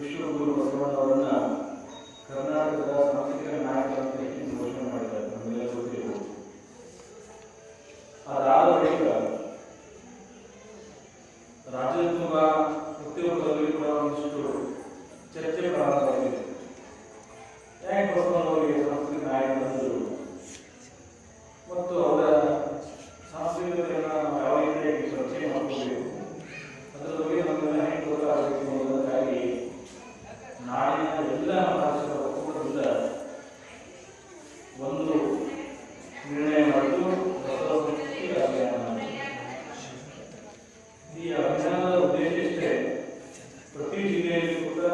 ವಿಷ್ಣುಗುರು ಬಸವಣ್ಣ ಅವರನ್ನ ಕರ್ನಾಟಕದ ಸಾಂಸ್ಕೃತಿಕ ನಾಯಕ ಅಂತ ಹೇಳಿ ಘೋಷಣೆ ಮಾಡಿದ್ದಾರೆ. ನಮಗೆಲ್ಲ ಗೊತ್ತಿರಬಹುದು. ಅದಾದ ಬಳಿಕ ರಾಜ್ಯೋದ್ಯಮ ಉದ್ಯೋಗದಲ್ಲಿ ಕೂಡ ಒಂದಿಷ್ಟು ಚರ್ಚೆ ಪ್ರಾರಂಭವಾಗಿದೆ. ಯಾಕೆ ಬಸವಣ್ಣವರಿಗೆ ಸಾಂಸ್ಕೃತಿಕ ನಾಯಕ ಮತ್ತು ఇంజనీరింగ్ కూడా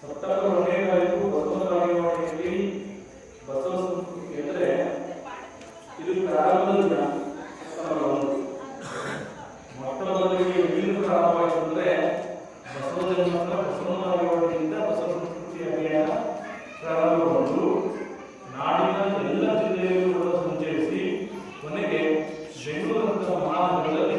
ಸೆಪ್ಟೆಂಬರ್ ಒಂದನೇ ತಾರೀಕು ಬಸವ ಬಸವ ಸಂಸ್ಕೃತಿ ಅಂದರೆ ಇದು ಪ್ರಾರಂಭದ ದಿನ ಸೆಪ್ಟೆಂಬರ್ ಒಂದು ಮೊಟ್ಟ ಅಂದರೆ ಬಸವ ಜನ್ಮದ ಬಸವ ರಾಯವಾಡಿಯಿಂದ ಬಸವ ಸಂಸ್ಕೃತಿ ಅಭಿಯಾನ ಪ್ರಾರಂಭಗೊಂಡು ನಾಡಿನ ಎಲ್ಲ ಜಿಲ್ಲೆಯಲ್ಲೂ ಕೂಡ ಸಂಚರಿಸಿ ಕೊನೆಗೆ ಬೆಂಗಳೂರು ಮಹಾನಗರದಲ್ಲಿ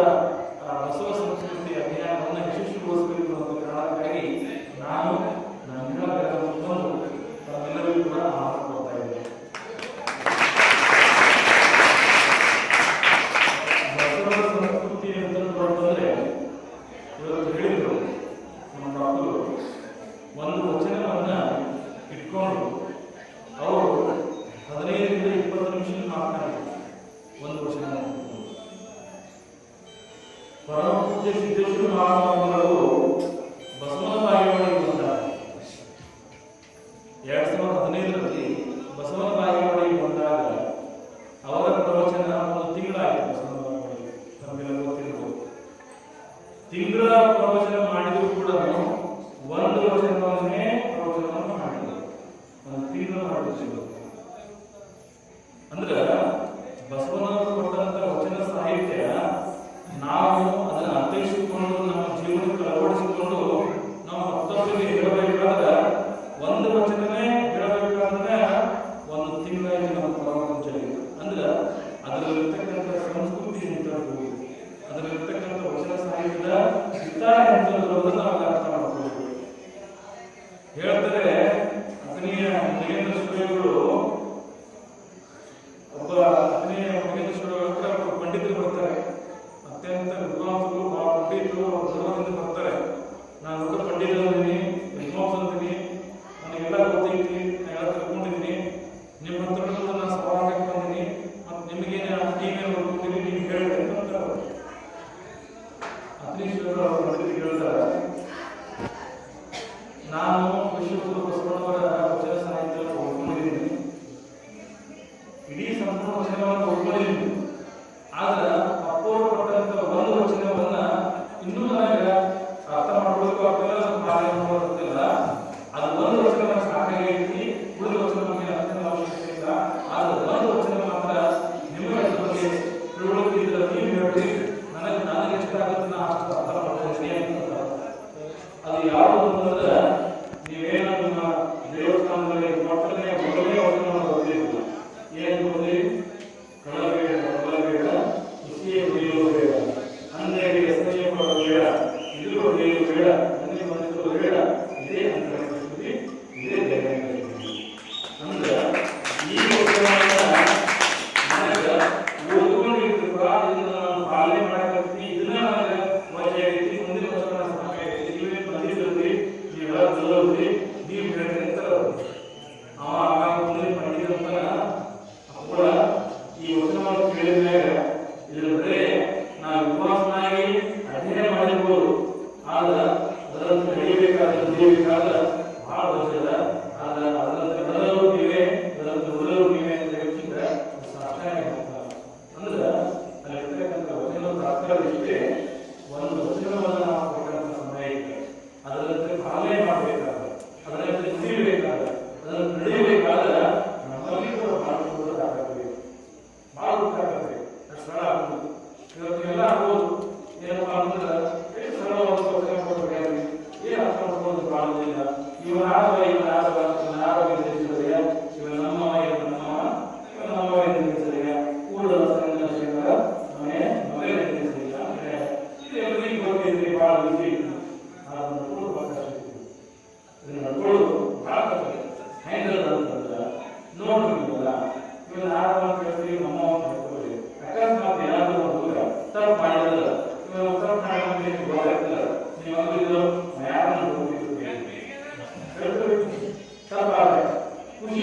다 ಸಿದ್ದೇಶ್ವರ ಮಹಾಸ್ವಾಮಿಗಳು ಬಸವನ ಬಾಯಿಮಣಿ ಬಂದಾಗ ಹದಿನೈದರಲ್ಲಿ ಬಸವನ ಬಂದಾಗ ಅವರ ಪ್ರವಚನ ಒಂದು ತಿಂಗಳಾಯಿತು ಬಸವನ ಬಾಯಿಮಣಿ ತಮ್ಮೆಲ್ಲ ತಿಂಗಳ ಪ್ರವಚನ ಮಾಡಿದರೂ ಕೂಡ ಒಂದು ವಚನವನ್ನೇ ಪ್ರವಚನವನ್ನು ಮಾಡಿದರು. ಒಂದು ತಿಂಗಳ ಮಾಡಿದ್ರು ಅದರಲ್ಲಿರ್ತಕ್ಕಂಥ ವಚನ ಸಾಹಿತ್ಯದ ಇತರ ಹಂತದವರನ್ನು ನಾವು ಅರ್ಥ ಮಾಡ್ಕೋಬೇಕು ಹೇಳ್ತಾರೆ ಅದನ್ನೇ ನರೇಂದ್ರ ಸುರೇವರು ಶಿವಗುರು ಇಡೀ ಸಂಪೂರ್ಣ ವಚನವನ್ನು ಒಪ್ಕೊಂಡಿದ್ದೀನಿ. ಕೊಟ್ಟಂತ ಒಂದು ವಚನವನ್ನ ಇನ್ನೂ ನನಗೆ ಅರ್ಥ ಮಾಡ್ಕೊಳ್ಳೋಕ್ಕೂ ಆಗ್ತಿಲ್ಲ ಭಾಳ ಅದು ಒಂದು Amen. सब आ गए उसी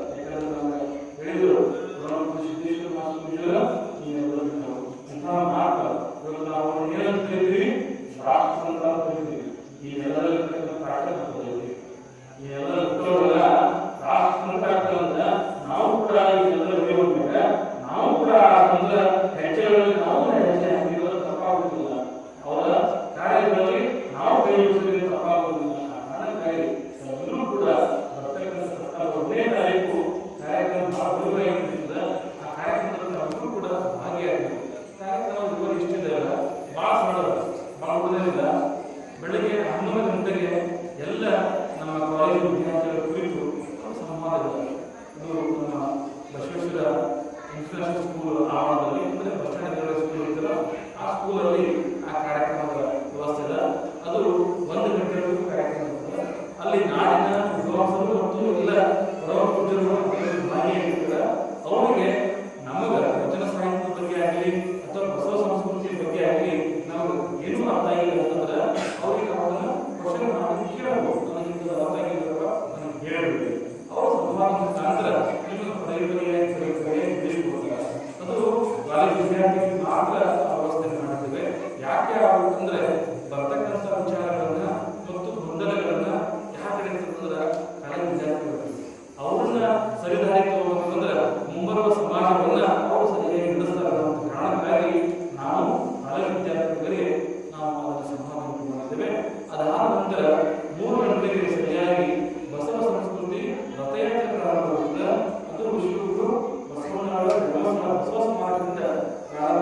algo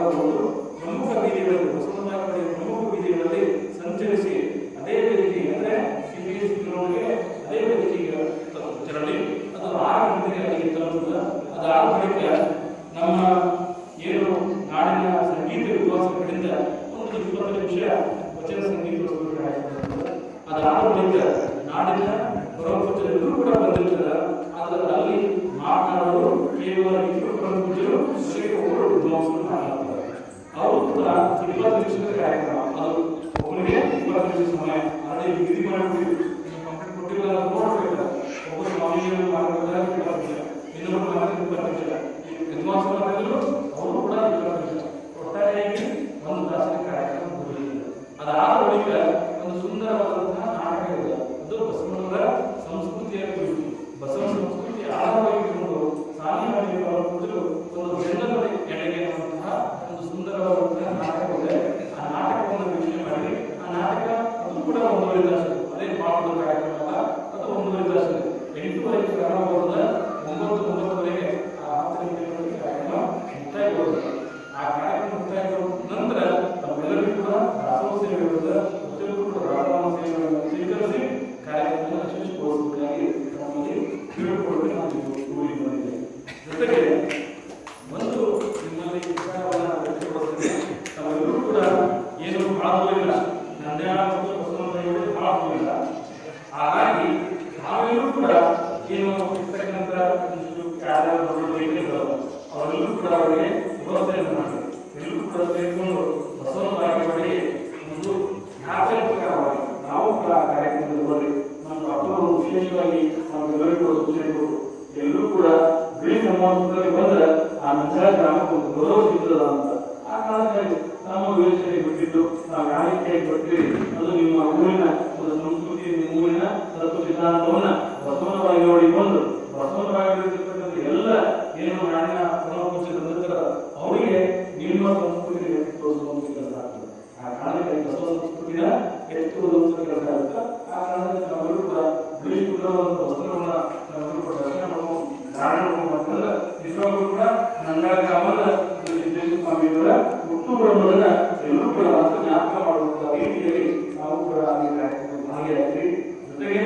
ಕಾಲಗಳು ಪ್ರಮುಖ ಬೀದಿಗಳು ಹೊಸದಾಗಿ ಪ್ರಮುಖ ಬೀದಿಗಳಲ್ಲಿ ಸಂಚರಿಸಿ ಅದೇ ರೀತಿ ಅಂದರೆ ಸಿ ಅದೇ ರೀತಿ ತೆರಳಿ ಅದು ಆರು ಗಂಟೆಗೆ ಅಲ್ಲಿಗೆ ತಲುಪುತ್ತದೆ ಅದಾದ ಬಳಿಕ ನಮ್ಮ ಏನು ನಾಡಿನ ಸಂಗೀತ ವಿದ್ವಾಂಸಗಳಿಂದ ಒಂದು ಇಪ್ಪತ್ತು ನಿಮಿಷ ವಚನ ಸಂಗೀತ ಅದಾದ ಬಳಿಕ ನಾಡಿನ ಪರಮಪೂಜರು ಕೂಡ ಬಂದಿರ್ತಾರೆ. ಆದರೆ ಅಲ್ಲಿ ಮಾತನಾಡಲು ಕೇವಲ ಇಬ್ಬರು ಪರಮಪೂಜರು ಒಬ್ಬರು ವಿದ್ವಾಂಸರು ಮಾತನಾಡ್ತಾರೆ ಅವರು ಕೂಡ ಇಪ್ಪತ್ತು ಕಾರ್ಯಕ್ರಮ. ಅದು ಅವರಿಗೆ ಇಪ್ಪತ್ತು ನಿಮಿಷ ಸಮಯ. ಆದರೆ ನಿಧಿ ಮಾಡಿಬಿಟ್ಟು ಕಂಪ್ಲೇಂಟ್ ಕೊಟ್ಟಿಲ್ಲ ನೋಡಬೇಕಲ್ಲ ಒಬ್ಬ ಸ್ವಾಮಿಗಳು ಮಾಡಿದ್ರೆ ಇಪ್ಪತ್ತು ನಿಮಿಷ. ಮಾಡಿದ್ರು ಅವರು ಕೂಡ ವಿಶೇಷವಾಗಿ ನಮ್ಮೆಲ್ಲರಿಗೂ ಮುಸ್ಲಿಮರು ಎಲ್ಲರೂ ಕೂಡ ಬಿಳಿ ಸಮಾಜದಲ್ಲಿ ಬಂದ್ರೆ ಆ ನಂತರ ಗ್ರಾಮಕ್ಕೆ ಒಂದು ಗೌರವ ಸಿಗ್ತದ ಅಂತ. ಆ ಕಾರಣಕ್ಕಾಗಿ ನಮ್ಮ ವಿವೇಚನೆಗೆ ಬಿಟ್ಟಿದ್ದು ನಾವು ಯಾರಿಗೆ ಬರ್ತೀವಿ. ಅದು ನಿಮ್ಮ ಊರಿನ ಒಂದು ಸಂಸ್ಕೃತಿ ನಿಮ್ಮ ಊರಿನ ತತ್ವ ಸಿದ್ಧಾಂತವನ್ನ ಬಸವನವಾಗಿ ನೋಡಿಕೊಂಡು ಬಸವನವಾಗಿರತಕ್ಕಂಥ ಎಲ್ಲ ಏನು ನಾಡಿನ ಪುನಃಪುಚ್ಚ ಅವರಿಗೆ ನಿಮ್ಮ ಸಂಸ್ಕೃತಿ ತೋರಿಸುವಂತ ಆ ಕಾರಣಕ್ಕೆ ಬಸವ ಸಂಸ್ಕೃತಿಯ ಎತ್ತುವುದು ಕೆಲಸ ಆ ಕಾರಣದಲ್ಲಿ ನಾವೆಲ್ಲರೂ ಕೂಡ ಬಿಳಿ ಕುಲದ ಒಂದು ವಸ್ತುಗಳನ್ನ ನಾವು ರಕ್ಷಣೆ ಮಾಡುವ ಕೂಡ ಮಾಡ್ತಂದ್ರೆ ಇಸ್ರೋಕ್ಕೂ ಕೂಡ ನಂಗಾಗ್ರಾಮನ ಸ್ವಾಮಿಯವರ ಹುಟ್ಟುಗುಣವನ್ನ ಎಲ್ಲರೂ ಕೂಡ ಜ್ಞಾಪಕ ಮಾಡುವಂತಹ ರೀತಿಯಲ್ಲಿ ನಾವು ಕೂಡ ಜೊತೆಗೆ